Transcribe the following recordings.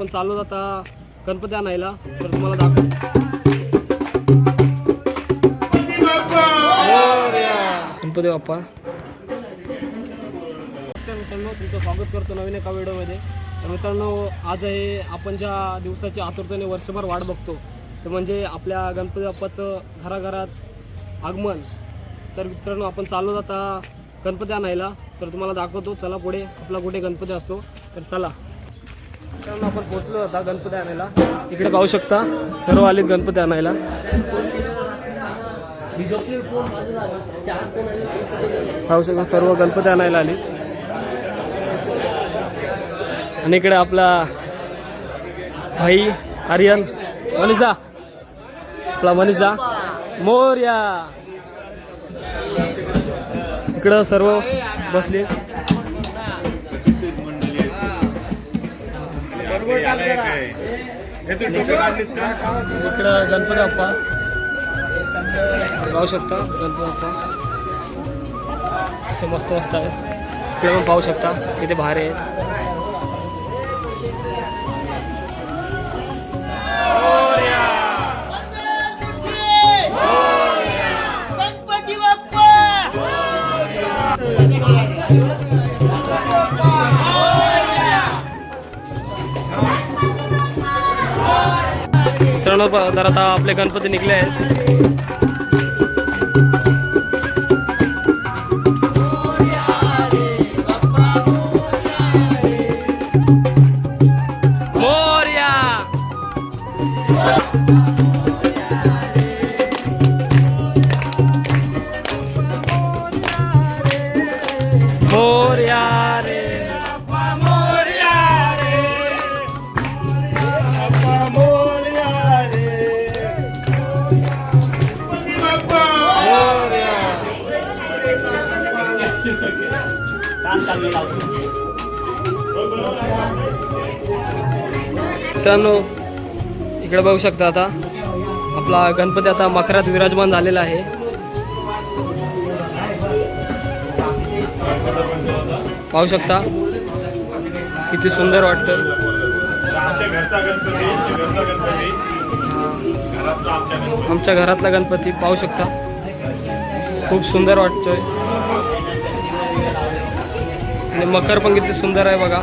पण चालू आता गणपती आणायला. तर तुम्हाला दाखव गणपती बाप्पा. नमस्कार मित्रांनो तुमचं स्वागत करतो नवीन एका व्हिडिओमध्ये. तर मित्रांनो आज हे आपण ज्या दिवसाच्या आतुरतेने वर्षभर वाट बघतो ते म्हणजे आपल्या गणपती बाप्पाचं घराघरात आगमन. तर मित्रांनो आपण चालू आता गणपती आणायला. तर तुम्हाला दाखवतो चला पुढे. आपला कुठे गणपती असतो तर चला. मित्रांनो आपण पोहोचलो होता गणपती आणायला. इकडे पाहू शकता सर्व आलेत गणपती आणायला. पाहू शकता सर्व गणपती आणायला आलीत. आणि इकडे आपला भाई आर्यन मनीषा. आपला मनीषा. मोर्या. इकडं सर्व बसले इकडं गणपती बाप्पा. पाहू शकता गणपती बाप्पा. असे मस्त मस्त आहेत. इकडे पण पाहू शकता किती भारी आहे गणपती बाप्पा. मित्रांनो तर आता आपले गणपती निघले आहेत. मोरया! मित्रांनो इकडे बघू शकता आता. आपला गणपती आता मकरात विराजमान झालेला आहे. पाहू शकता. किती सुंदर वाटतं. आमच्या आमच्या घरातला गणपती पाहू शकता. खूप सुंदर वाटतोय. आणि मकर पण किती सुंदर आहे बघा.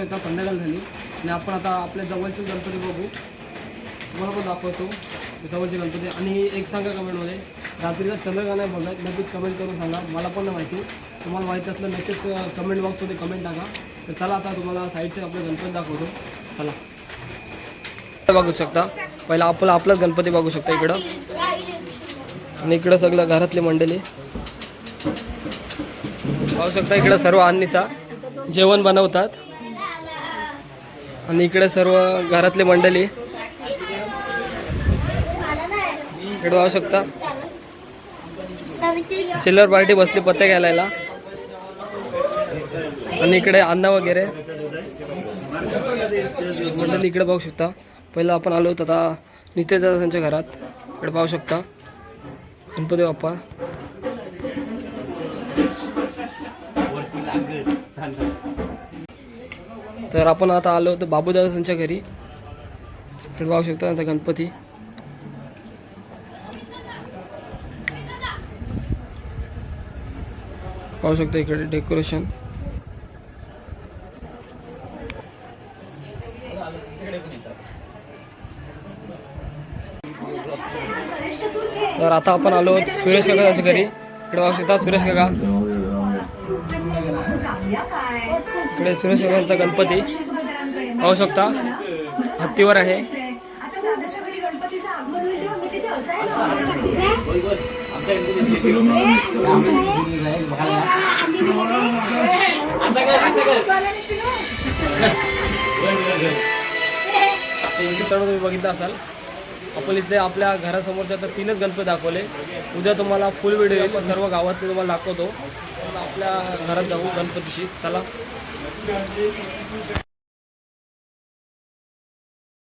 आता संध्याकाळ झाली. आणि आपण आता आपल्या जवळचे गणपती बघू. तुम्हाला पण दाखवतो. जवळचे गणपती. आणि एक सांगा कमेंटमध्ये. रात्रीचा चंद्रगा नाही बघत? नक्कीच कमेंट करून सांगा. मला पण नाही माहिती. तुम्हाला माहिती असलं नक्कीच कमेंट बॉक्समध्ये कमेंट टाका. तर चला आता तुम्हाला साईडचे आपले गणपती दाखवतो. चला. बघू शकता. पहिला आपला आपलाच गणपती बघू शकता इकडं. आणि इकडं सगळं घरातली मंडळी. पाहू शकता इकडं सर्व अन्निसा. जेवण बनवतात. आणि इकडे सर्व घरातली मंडळी. इकडे पाहू शकता. चिल्लर पार्टी बसली पत्ते घालायला आणि इकडे अन्न वगैरे. मंडळी इकडे पाहू शकता. पहिलं आपण आलो होतो आता नित्य त्यांच्या घरात. इकडे पाहू शकता. गणपती बाप्पा. तर आपण आता आलो होतो बाबूदादा त्यांच्या घरी पाहू शकता आता गणपती. पाहू शकता इकडे डेकोरेशन. तर आता आपण आलो सुरेश काका त्यांच्या घरी. इकडे पाहू शकता सुरेश काका. इकडे सुरेश काकांचा गणपती पाहू शकता हत्तीवर आहे बघितलं असाल आपण इथे आपल्या घरासमोरच्या तर तीनच गणपती दाखवले. उद्या तुम्हाला फुल व्हिडिओ येईल. सर्व गावात ते तुम्हाला दाखवतो. आपल्या घरात जाऊ गणपतीशी. चला.